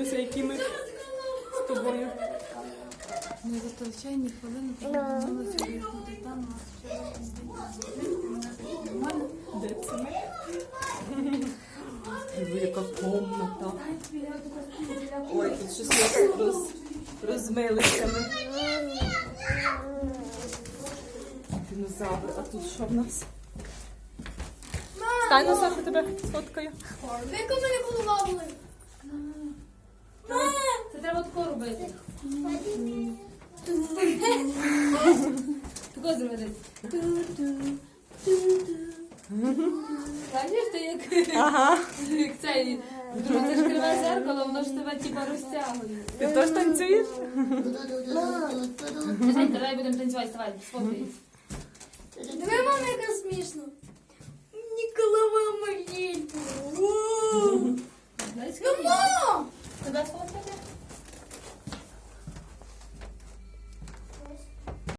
Дивлюся, які ми з тобою. Не витрачайні хвилини, повернулася виїхати там, а вчора нормально. Де це ми? Диви, яка комната. Ой, тут щось роз, розмилися ми. Динозаври, а тут що в нас? Стань на тебе сфоткаю. Яка мене голова була? Це треба тако робити. Тако зробити. Бачиш, ти як, Ага. як цей. Думаю, це ж криве зеркало, воно ж тебе типа розтягує. Ти теж танцюєш? Жень, давай будемо танцювати, вставай, сфоткай. Диви, мама, яка смішно. Мені голова маленька. Ну!